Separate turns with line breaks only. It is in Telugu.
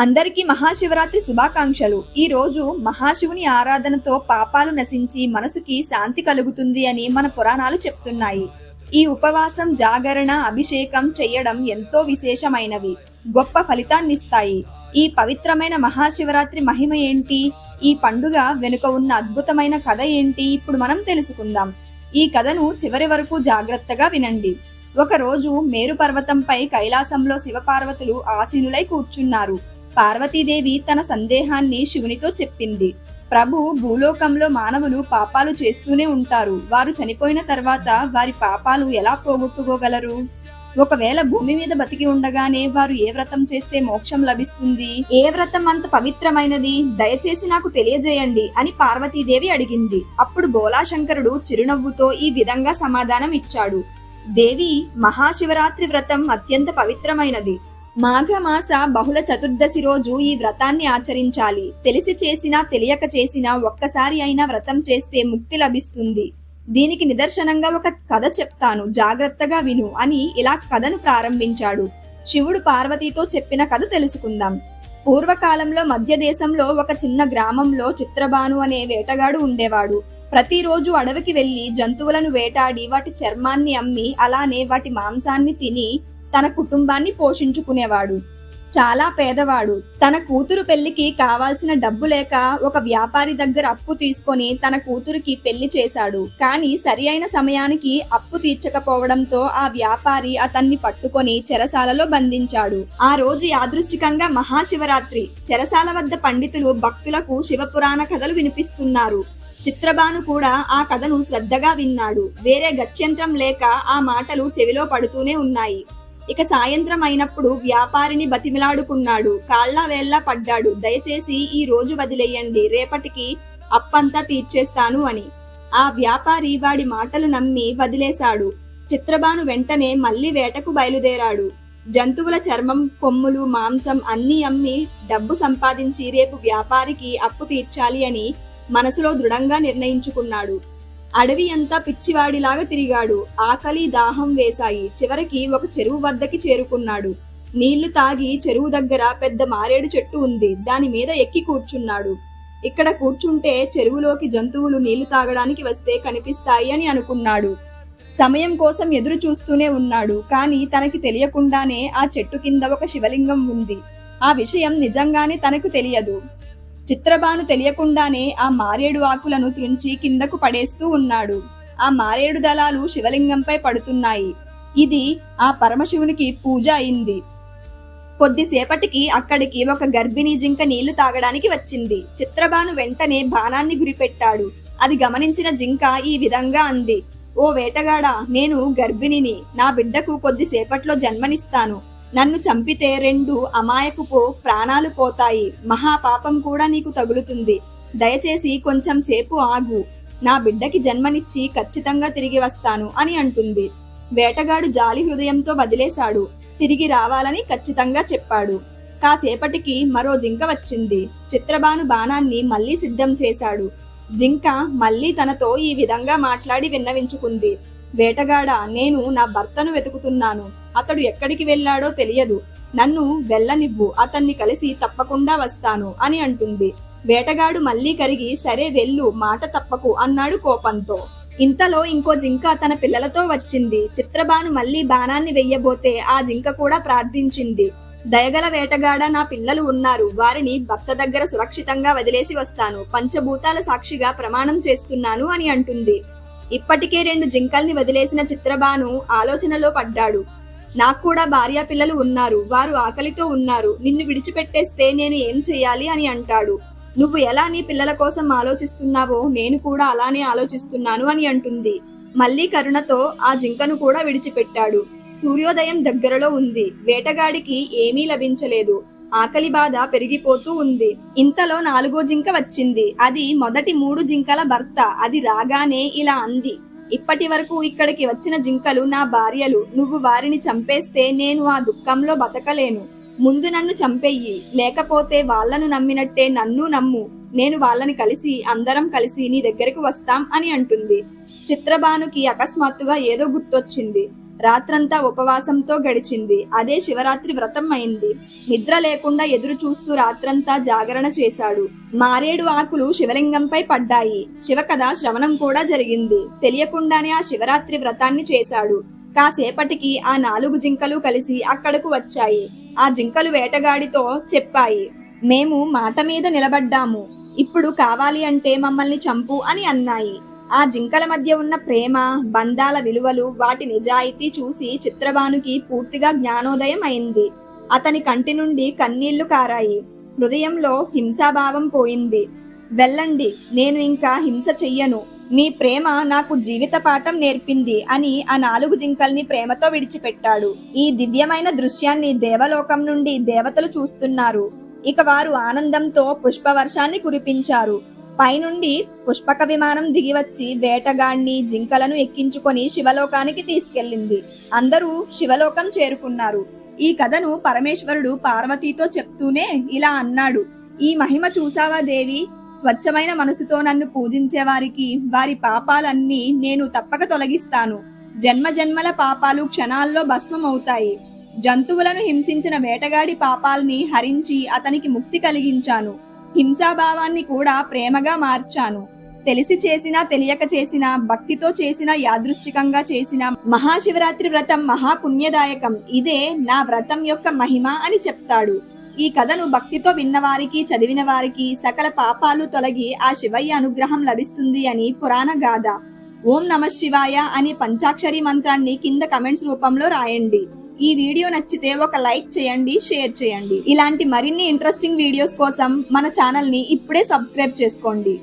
అందరికీ మహాశివరాత్రి శుభాకాంక్షలు. ఈ రోజు మహాశివుని ఆరాధనతో పాపాలు నశించి మనసుకి శాంతి కలుగుతుంది అని మన పురాణాలు చెప్తున్నాయి. ఈ ఉపవాసం జాగరణ అభిషేకం చెయ్యడం ఎంతో విశేషమైనవి. గొప్ప ఫలితాన్నిస్తాయి. ఈ పవిత్రమైన మహాశివరాత్రి మహిమ ఏంటి? ఈ పండుగ వెనుక ఉన్న అద్భుతమైన కథ ఏంటి? ఇప్పుడు మనం తెలుసుకుందాం. ఈ కథను చివరి వరకు జాగ్రత్తగా వినండి. ఒకరోజు మేరు పర్వతంపై కైలాసంలో శివపార్వతులు ఆసీనులై కూర్చున్నారు. పార్వతీదేవి తన సందేహాన్ని శివునితో చెప్పింది. ప్రభు భూలోకంలో మానవులు పాపాలు చేస్తూనే ఉంటారు. వారు చనిపోయిన తర్వాత వారి పాపాలు ఎలా పోగొట్టుకోగలరు? ఒకవేళ భూమి మీద బతికి ఉండగానే వారు ఏ వ్రతం చేస్తే మోక్షం లభిస్తుంది? ఏ వ్రతం అంత పవిత్రమైనది? దయచేసి నాకు తెలియజేయండి అని పార్వతీదేవి అడిగింది. అప్పుడు బోలాశంకరుడు చిరునవ్వుతో ఈ విధంగా సమాధానం ఇచ్చాడు. దేవి మహాశివరాత్రి వ్రతం అత్యంత పవిత్రమైనది. మాఘమాస బహుళ చతుర్దశి రోజు ఈ వ్రతాన్ని ఆచరించాలి. తెలిసి చేసినా తెలియక చేసినా ఒక్కసారి అయినా వ్రతం చేస్తే ముక్తి లభిస్తుంది. దీనికి నిదర్శనంగా ఒక కథ చెప్తాను. జాగ్రత్తగా విను అని ఇలా కథను ప్రారంభించాడు. శివుడు పార్వతీతో చెప్పిన కథ తెలుసుకుందాం. పూర్వకాలంలో మధ్య దేశంలో ఒక చిన్న గ్రామంలో చిత్రబాను అనే వేటగాడు ఉండేవాడు. ప్రతిరోజు అడవికి వెళ్ళి జంతువులను వేటాడి వాటి చర్మాన్ని అమ్మి అలానే వాటి మాంసాన్ని తిని తన కుటుంబాన్ని పోషించుకునేవాడు. చాలా పేదవాడు. తన కూతురు పెళ్ళికి కావాల్సిన డబ్బు లేక ఒక వ్యాపారి దగ్గర అప్పు తీసుకొని తన కూతురికి పెళ్ళి చేశాడు. కానీ సరి అయిన సమయానికి అప్పు తీర్చకపోవడంతో ఆ వ్యాపారి అతన్ని పట్టుకొని చెరసాలలో బంధించాడు. ఆ రోజు యాదృచ్ఛికంగా మహాశివరాత్రి. చెరసాల వద్ద పండితులు భక్తులకు శివపురాణ కథలు వినిపిస్తున్నారు. చిత్రబాను కూడా ఆ కథను శ్రద్ధగా విన్నాడు. వేరే గత్యంతరం లేక ఆ మాటలు చెవిలో పడుతూనే ఉన్నాయి. ఇక సాయంత్రం అయినప్పుడు వ్యాపారిని బతిమిలాడుకున్నాడు. కాళ్ళ వేళ్ళ పడ్డాడు. దయచేసి ఈ రోజు వదిలేయండి. రేపటికి అప్పంతా తీర్చేస్తాను అని. ఆ వ్యాపారి వాడి మాటలు నమ్మి వదిలేశాడు. చిత్రబాను వెంటనే మళ్ళీ వేటకు బయలుదేరాడు. జంతువుల చర్మం కొమ్ములు మాంసం అన్నీ అమ్మి డబ్బు సంపాదించి రేపు వ్యాపారికి అప్పు తీర్చాలి అని మనసులో దృఢంగా నిర్ణయించుకున్నాడు. అడవి అంతా పిచ్చివాడిలాగా తిరిగాడు. ఆకలి దాహం వేశాయి. చివరికి ఒక చెరువు వద్దకి చేరుకున్నాడు. నీళ్ళు తాగి చెరువు దగ్గర పెద్ద మారేడు చెట్టు ఉంది. దాని మీద ఎక్కి కూర్చున్నాడు. ఇక్కడ కూర్చుంటే చెరువులోకి జంతువులు నీళ్ళు తాగడానికి వస్తే కనిపిస్తాయి అని అనుకున్నాడు. సమయం కోసం ఎదురు చూస్తూనే ఉన్నాడు. కానీ తనకి తెలియకుండానే ఆ చెట్టు కింద ఒక శివలింగం ఉంది. ఆ విషయం నిజంగానే తనకు తెలియదు. చిత్రబాను తెలియకుండానే ఆ మారేడు ఆకులను త్రుంచి కిందకు పడేస్తూ ఉన్నాడు. ఆ మారేడు దళాలు శివలింగంపై పడుతున్నాయి. ఇది ఆ పరమశివునికి పూజ అయింది. కొద్దిసేపటికి అక్కడికి ఒక గర్భిణీ జింక నీళ్ళు తాగడానికి వచ్చింది. చిత్రబాను వెంటనే బాణాన్ని గురిపెట్టాడు. అది గమనించిన జింక ఈ విధంగా అంది. ఓ వేటగాడా నేను గర్భిణిని. నా బిడ్డకు కొద్దిసేపట్లో జన్మనిస్తాను. నన్ను చంపితే రెండు అమాయకుపు ప్రాణాలు పోతాయి. మహాపాపం కూడా నీకు తగులుతుంది. దయచేసి కొంచెం సేపు ఆగు. నా బిడ్డకి జన్మనిచ్చి ఖచ్చితంగా తిరిగి వస్తాను అని అంటుంది. వేటగాడు జాలి హృదయంతో వదిలేశాడు. తిరిగి రావాలని ఖచ్చితంగా చెప్పాడు. కాసేపటికి మరో జింక వచ్చింది. చిత్రబాను బాణాన్ని మళ్ళీ సిద్ధం చేశాడు. జింక మళ్ళీ తనతో ఈ విధంగా మాట్లాడి విన్నవించుకుంది. వేటగాడ నేను నా భర్తను వెతుకుతున్నాను. అతడు ఎక్కడికి వెళ్ళాడో తెలియదు. నన్ను వెళ్ళనివ్వు అతన్ని కలిసి తప్పకుండా వస్తాను అని అంటుంది. వేటగాడు మళ్ళీ కరిగి సరే వెళ్ళు మాట తప్పకు అన్నాడు కోపంతో. ఇంతలో ఇంకో జింక తన పిల్లలతో వచ్చింది. చిత్రబాను మళ్ళీ బాణాన్ని వెయ్యబోతే ఆ జింక కూడా ప్రార్థించింది. దయగల వేటగాడ నా పిల్లలు ఉన్నారు. వారిని భర్త దగ్గర సురక్షితంగా వదిలేసి వస్తాను. పంచభూతాల సాక్షిగా ప్రమాణం చేస్తున్నాను అని అంటుంది. ఇప్పటికే రెండు జింకల్ని వదిలేసిన చిత్రబాను ఆలోచనలో పడ్డాడు. నాకు కూడా భార్య పిల్లలు ఉన్నారు వారు ఆకలితో ఉన్నారు నిన్ను విడిచిపెట్టేస్తే నేను ఏం చేయాలి అని అంటాడు. నువ్వు ఎలా నీ పిల్లల కోసం ఆలోచిస్తున్నావో నేను కూడా అలానే ఆలోచిస్తున్నాను అని అంటుంది. మళ్ళీ కరుణతో ఆ జింకను కూడా విడిచిపెట్టాడు. సూర్యోదయం దగ్గరలో ఉంది వేటగాడికి ఏమీ లభించలేదు. ఆకలి బాధ పెరిగిపోతూ ఉంది. ఇంతలో నాలుగో జింక వచ్చింది. అది మొదటి మూడు జింకల భర్త అది రాగానే ఇలా అంది. ఇప్పటి వరకు ఇక్కడికి వచ్చిన జింకలు నా భార్యలు నువ్వు వారిని చంపేస్తే నేను ఆ దుఃఖంలో బతకలేను. ముందు నన్ను చంపెయ్యి లేకపోతే వాళ్ళను నమ్మినట్టే నన్ను నమ్ము. నేను వాళ్ళని కలిసి అందరం కలిసి నీ దగ్గరకు వస్తాం అని అంటుంది. చిత్రబానుకి అకస్మాత్తుగా ఏదో గుర్తొచ్చింది. రాత్రంతా ఉపవాసంతో గడిచింది. అదే శివరాత్రి వ్రతం అయింది నిద్ర లేకుండా ఎదురు చూస్తూ రాత్రంతా జాగరణ చేశాడు. మారేడు ఆకులు శివలింగంపై పడ్డాయి. శివకథ శ్రవణం కూడా జరిగింది. తెలియకుండానే ఆ శివరాత్రి వ్రతాన్ని చేశాడు. కాసేపటికి ఆ నాలుగు జింకలు కలిసి అక్కడకు వచ్చాయి. ఆ జింకలు వేటగాడితో చెప్పాయి మేము మాట మీద నిలబడ్డాము. ఇప్పుడు కావాలి అంటే మమ్మల్ని చంపు అని అన్నాయి. ఆ జింకల మధ్య ఉన్న ప్రేమ బంధాల విలువలు వాటి నిజాయితీ చూసి చిత్రబానుకి పూర్తిగా జ్ఞానోదయం అయింది. అతని కంటి నుండి కన్నీళ్ళు కారాయి. హృదయంలో హింసాభావం పోయింది. వెళ్ళండి నేను ఇంకా హింస చెయ్యను. మీ ప్రేమ నాకు జీవిత పాఠం నేర్పింది అని ఆ నాలుగు జింకల్ని ప్రేమతో విడిచిపెట్టాడు. ఈ దివ్యమైన దృశ్యాన్ని దేవలోకం నుండి దేవతలు చూస్తున్నారు. ఇక వారు ఆనందంతో పుష్పవర్షాన్ని కురిపించారు. పైనుండి పుష్పక విమానం దిగివచ్చి వేటగాణ్ణి జింకలను ఎక్కించుకొని శివలోకానికి తీసుకెళ్ళింది. అందరూ శివలోకం చేరుకున్నారు. ఈ కథను పరమేశ్వరుడు పార్వతీతో చెప్తూనే ఇలా అన్నాడు. ఈ మహిమ చూసావా దేవి? స్వచ్ఛమైన మనసుతో నన్ను పూజించే వారికి వారి పాపాలన్నీ నేను తప్పక తొలగిస్తాను. జన్మ జన్మల పాపాలు క్షణాల్లో భస్మమవుతాయి. జంతువులను హింసించిన వేటగాడి పాపాల్ని హరించి అతనికి ముక్తి కలిగించాను. హింసాభావాన్ని కూడా ప్రేమగా మార్చాను. తెలిసి చేసినా తెలియక చేసినా భక్తితో చేసిన యాదృశ్చికంగా చేసిన మహాశివరాత్రి వ్రతం మహాపుణ్యదాయకం. ఇదే నా వ్రతం యొక్క మహిమ అని చెప్తాడు. ఈ కథను భక్తితో విన్నవారికి చదివిన వారికి సకల పాపాలు తొలగి ఆ శివయ్య అనుగ్రహం లభిస్తుంది అని పురాణ గాథ. ఓం నమ శివాయ అనే పంచాక్షరి మంత్రాన్ని కింద కమెంట్స్ రూపంలో రాయండి. ఈ వీడియో నచ్చితే ఒక లైక్ చేయండి షేర్ చేయండి. ఇలాంటి మరిన్ని ఇంట్రెస్టింగ్ వీడియోస్ కోసం మన ఛానల్ని ఇప్పుడే సబ్స్క్రైబ్ చేసుకోండి.